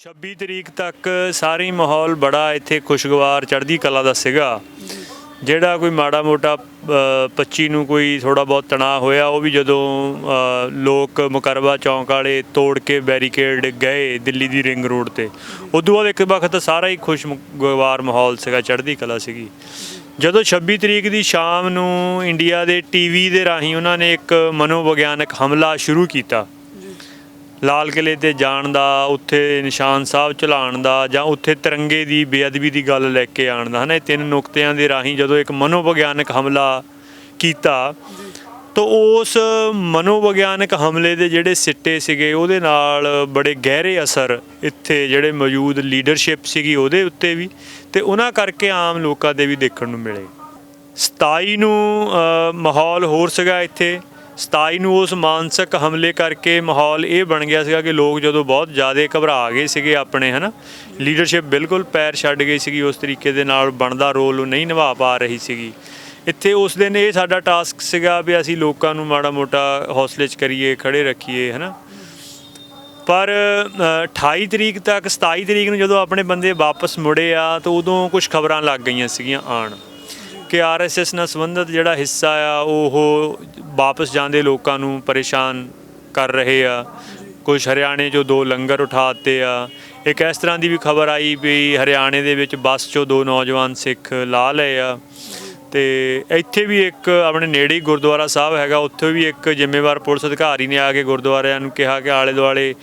26 ਤਰੀਕ ਤੱਕ ਸਾਰੀ ਮਾਹੌਲ ਬੜਾ ਇੱਥੇ ਖੁਸ਼ਗਵਾਰ ਚੜ੍ਹਦੀ ਕਲਾ ਦਾ ਸੀਗਾ। ਜਿਹੜਾ ਕੋਈ ਮਾੜਾ ਮੋਟਾ ਅ, 25 ਨੂੰ ਕੋਈ ਥੋੜਾ ਬਹੁਤ ਤਣਾਅ ਹੋਇਆ ਉਹ ਵੀ ਜਦੋਂ ਲੋਕ ਮੁਕਰਵਾ ਚੌਂਕ ਵਾਲੇ ਤੋੜ ਕੇ ਬੈਰੀਕੇਡ ਗਏ ਦਿੱਲੀ ਦੀ ਰਿੰਗ ਰੋਡ ਤੇ ਉਦੋਂ ਬਾਅਦ ਇੱਕ ਵਕਤ ਸਾਰਾ ਹੀ ਖੁਸ਼ਗਵਾਰ ਮਾਹੌਲ ਸੀਗਾ ਚੜ੍ਹਦੀ ਕਲਾ ਸੀਗੀ। ਜਦੋਂ 26 ਤਰੀਕ ਦੀ ਸ਼ਾਮ ਨੂੰ ਇੰਡੀਆ ਦੇ ਟੀਵੀ ਦੇ ਰਾਹੀਂ ਉਹਨਾਂ ਨੇ ਇੱਕ ਮਨੋਵਿਗਿਆਨਕ ਹਮਲਾ ਸ਼ੁਰੂ ਕੀਤਾ ਲਾਲ ਕਿਲੇ ਤੇ ਜਾਣ ਦਾ, ਉੱਥੇ ਨਿਸ਼ਾਨ ਸਾਹਿਬ ਚਲਾਉਣ ਦਾ ਜਾਂ ਉੱਥੇ ਤਿਰੰਗੇ ਦੀ ਬੇਅਦਬੀ ਦੀ ਗੱਲ ਲੈ ਕੇ ਆਉਣ ਦਾ, ਹਨਾ? ਇਹ ਤਿੰਨ ਨੁਕਤਿਆਂ ਦੇ ਰਾਹੀਂ ਜਦੋਂ ਇੱਕ ਮਨੋਵਿਗਿਆਨਕ ਹਮਲਾ ਕੀਤਾ, ਤਾਂ ਉਸ ਮਨੋਵਿਗਿਆਨਕ ਹਮਲੇ ਦੇ ਜਿਹੜੇ ਸਿੱਟੇ ਸੀਗੇ, ਉਹਦੇ ਨਾਲ ਬੜੇ ਗਹਿਰੇ ਅਸਰ ਇੱਥੇ ਜਿਹੜੇ ਮੌਜੂਦ ਲੀਡਰਸ਼ਿਪ ਸੀਗੀ ਉਹਦੇ ਉੱਤੇ ਵੀ, ਤੇ ਉਹਨਾਂ ਕਰਕੇ ਆਮ ਲੋਕਾਂ ਦੇ ਵੀ ਦੇਖਣ ਨੂੰ ਮਿਲੇ। 27 ਨੂੰ ਮਾਹੌਲ ਹੋਰ ਸੀਗਾ ਇੱਥੇ। 27 ਨੂੰ ਉਸ ਮਾਨਸਿਕ ਹਮਲੇ ਕਰਕੇ ਮਾਹੌਲ ਇਹ ਬਣ ਗਿਆ ਸੀਗਾ ਕਿ ਲੋਕ ਜਦੋਂ ਬਹੁਤ ਜ਼ਿਆਦਾ ਘਬਰਾ ਗਏ ਸੀਗੇ ਆਪਣੇ ਹਨਾ? ਲੀਡਰਸ਼ਿਪ ਬਿਲਕੁਲ ਪੈਰ ਛੱਡ ਗਈ ਸੀਗੀ ਉਸ ਤਰੀਕੇ ਦੇ ਨਾਲ ਬਣਦਾ ਰੋਲ ਉਹ ਨਹੀਂ ਨਿਭਾ ਪਾ ਰਹੀ ਸੀਗੀ। ਇੱਥੇ ਉਸ ਦਿਨ ਇਹ ਸਾਡਾ ਟਾਸਕ ਸੀਗਾ ਵੀ ਅਸੀਂ ਲੋਕਾਂ ਨੂੰ ਮਾੜਾ ਮੋਟਾ ਹੌਸਲੇ 'ਚ ਕਰੀਏ ਖੜੇ ਰੱਖੀਏ ਹਨਾ? ਪਰ ਅ, 28 ਤਰੀਕ ਤੱਕ 27 ਤਰੀਕ ਨੂੰ ਜਦੋਂ ਆਪਣੇ ਬੰਦੇ ਵਾਪਸ ਮੁੜੇ ਆ ਤਾਂ ਉਦੋਂ ਕੁਝ ਖਬਰਾਂ ਲੱਗ ਗਈਆਂ ਸੀਗੀਆਂ ਆਣ ਕਿ ਆਰਐਸਐਸ ਨਾਲ ਸੰਬੰਧਿਤ ਜਿਹੜਾ ਹਿੱਸਾ ਆ, ਉਹ ਵਾਪਸ ਜਾਂਦੇ ਲੋਕਾਂ ਨੂੰ ਪਰੇਸ਼ਾਨ ਕਰ ਰਹੇ ਆ। ਕੁਝ ਹਰਿਆਣੇ 'ਚੋਂ ਦੋ ਲੰਗਰ ਉਠਾਤੇ ਆ। ਇੱਕ ਇਸ ਤਰ੍ਹਾਂ ਦੀ ਵੀ ਖਬਰ ਆਈ ਵੀ ਹਰਿਆਣੇ ਦੇ ਵਿੱਚ ਬੱਸ 'ਚੋਂ ਦੋ ਨੌਜਵਾਨ ਸਿੱਖ ਲਾ ਲਏ ਆ। ਤੇ ਇੱਥੇ ਵੀ ਇੱਕ ਆਪਣੇ ਨੇੜੇ ਹੀ ਗੁਰਦੁਆਰਾ ਸਾਹਿਬ ਹੈਗਾ, ਉੱਥੇ ਵੀ ਇੱਕ ਜ਼ਿੰਮੇਵਾਰ ਪੁਲਿਸ ਅਧਿਕਾਰੀ ਨੇ ਆ ਕੇ ਗੁਰਦੁਆਰਿਆਂ ਨੂੰ ਕਿਹਾ ਕਿ ਆਲੇ ਦੁਆਲੇ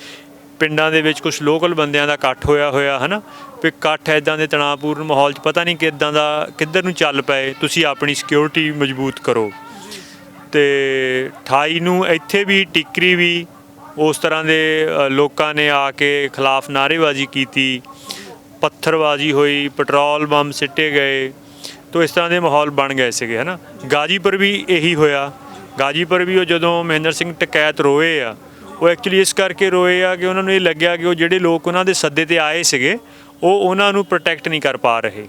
ਪਿੰਡਾਂ ਦੇ ਵਿੱਚ ਕੁਝ ਲੋਕਲ ਬੰਦਿਆਂ ਦਾ ਇਕੱਠ ਹੋਇਆ ਹੋਇਆ, ਹਨਾ? ਵੀ ਇਕੱਠ ਐਦਾਂ ਦੇ ਤਣਾਅਪੂਰਨ ਮਾਹੌਲ 'ਚ ਪਤਾ ਨਹੀਂ ਕਿੱਦਾਂ ਦਾ, ਕਿੱਧਰ ਨੂੰ ਚੱਲ ਪਏ, ਤੁਸੀਂ ਆਪਣੀ ਸਿਕਿਉਰਿਟੀ ਮਜ਼ਬੂਤ ਕਰੋ। ਤੇ 28 ਨੂੰ ਇੱਥੇ ਵੀ ਟਿਕਰੀ ਵੀ ਉਸ ਤਰ੍ਹਾਂ ਦੇ ਲੋਕਾਂ ਨੇ ਆ ਕੇ ਖਿਲਾਫ ਨਾਅਰੇਬਾਜ਼ੀ ਕੀਤੀ। ਪੱਥਰਬਾਜ਼ੀ ਹੋਈ, ਪੈਟਰੋਲ ਬੰਬ ਸਿੱਟੇ ਗਏ, ਤੋ ਇਸ ਤਰ੍ਹਾਂ ਦੇ ਮਾਹੌਲ ਬਣ ਗਏ ਸੀਗੇ, ਹਨਾ? ਗਾਜੀਪੁਰ ਵੀ ਇਹੀ ਹੋਇਆ। ਗਾਜੀਪੁਰ ਵੀ ਉਹ ਜਦੋਂ ਮਹਿੰਦਰ ਸਿੰਘ ਟਕੈਤ ਰੋਏ ਆ ਉਹ ਐਕਚੁਅਲੀ ਇਸ ਕਰਕੇ ਰੋਏ ਆ ਕਿ ਉਹਨਾਂ ਨੂੰ ਇਹ ਲੱਗਿਆ ਕਿ ਉਹ ਜਿਹੜੇ ਲੋਕ ਉਹਨਾਂ ਦੇ ਸੱਦੇ ਤੇ ਆਏ ਸੀਗੇ, ਉਹ ਉਹਨਾਂ ਨੂੰ ਪ੍ਰੋਟੈਕਟ ਨਹੀਂ ਕਰ ਪਾ ਰਹੇ।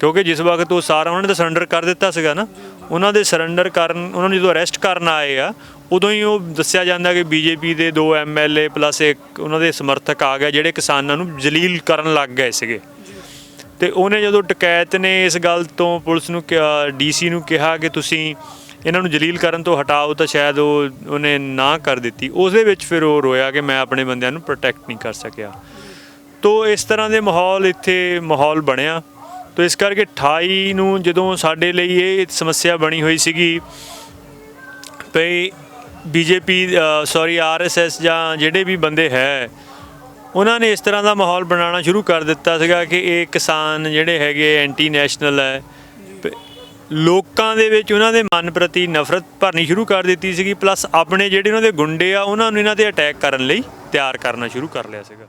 ਕਿਉਂਕਿ ਜਿਸ ਵਕਤ ਉਹ ਸਾਰਾ ਉਹਨਾਂ ਨੇ ਤਾਂ ਸਰੈਂਡਰ ਕਰ ਦਿੱਤਾ ਸੀਗਾ ਨਾ, ਉਹਨਾਂ ਦੇ ਸਰੈਂਡਰ ਕਰਨ, ਉਹਨਾਂ ਨੂੰ ਜਦੋਂ ਅਰੈਸਟ ਕਰਨ ਆਏ ਆ, ਉਦੋਂ ਹੀ ਉਹ ਦੱਸਿਆ ਜਾਂਦਾ ਕਿ ਬੀਜੇਪੀ ਦੇ ਦੋ ਐਮਐਲਏ ਪਲੱਸ ਇੱਕ ਉਹਨਾਂ ਦੇ ਸਮਰਥਕ ਆ ਗਏ ਜਿਹੜੇ ਕਿਸਾਨਾਂ ਨੂੰ ਜਲੀਲ ਕਰਨ ਲੱਗ ਗਏ ਸੀਗੇ। ਤੇ ਉਹਨੇ ਜਦੋਂ ਟਕੈਤ ਨੇ ਇਸ ਗੱਲ ਤੋਂ ਪੁਲਿਸ ਨੂੰ ਕਿਹਾ ਡੀਸੀ ਨੂੰ ਕਿਹਾ ਕਿ ਤੁਸੀਂ ਇਹਨਾਂ ਨੂੰ ਜਲੀਲ ਕਰਨ ਤੋਂ ਹਟਾਓ ਤਾਂ ਸ਼ਾਇਦ ਉਹ ਉਹਨੇ ਨਾ ਕਰ ਦਿੱਤੀ। ਉਸ ਦੇ ਵਿੱਚ ਫਿਰ ਉਹ ਰੋਇਆ ਕਿ ਮੈਂ ਆਪਣੇ ਬੰਦਿਆਂ ਨੂੰ ਪ੍ਰੋਟੈਕਟ ਨਹੀਂ ਕਰ ਸਕਿਆ। ਤੋ ਇਸ ਤਰ੍ਹਾਂ ਦੇ ਮਾਹੌਲ ਇੱਥੇ ਮਾਹੌਲ ਬਣਿਆ। ਤੋ ਇਸ ਕਰਕੇ 28 ਨੂੰ ਜਦੋਂ ਸਾਡੇ ਲਈ ਇਹ ਸਮੱਸਿਆ ਬਣੀ ਹੋਈ ਸੀਗੀ ਭਈ ਬੀਜੇਪੀ ਸੌਰੀ ਆਰਐਸਐਸ ਜਾਂ ਜਿਹੜੇ ਵੀ ਬੰਦੇ ਹੈ, ਉਹਨਾਂ ਨੇ ਇਸ ਤਰ੍ਹਾਂ ਦਾ ਮਾਹੌਲ ਬਣਾਉਣਾ ਸ਼ੁਰੂ ਕਰ ਦਿੱਤਾ ਸੀਗਾ ਕਿ ਇਹ ਕਿਸਾਨ ਜਿਹੜੇ ਹੈਗੇ ਐਂਟੀ ਨੈਸ਼ਨਲ ਹੈ ਲੋਕਾਂ ਦੇ ਵਿੱਚ ਉਹਨਾਂ ਦੇ ਮਨ ਪ੍ਰਤੀ ਨਫ਼ਰਤ ਭਰਨੀ ਸ਼ੁਰੂ ਕਰ ਦਿੱਤੀ ਸੀਗੀ ਪਲੱਸ ਆਪਣੇ ਜਿਹੜੇ ਉਹਨਾਂ ਦੇ ਗੁੰਡੇ ਆ, ਉਹਨਾਂ ਨੂੰ ਇਹਨਾਂ ਤੇ ਅਟੈਕ ਕਰਨ ਲਈ ਤਿਆਰ ਕਰਨਾ ਸ਼ੁਰੂ ਕਰ ਲਿਆ ਸੀਗਾ।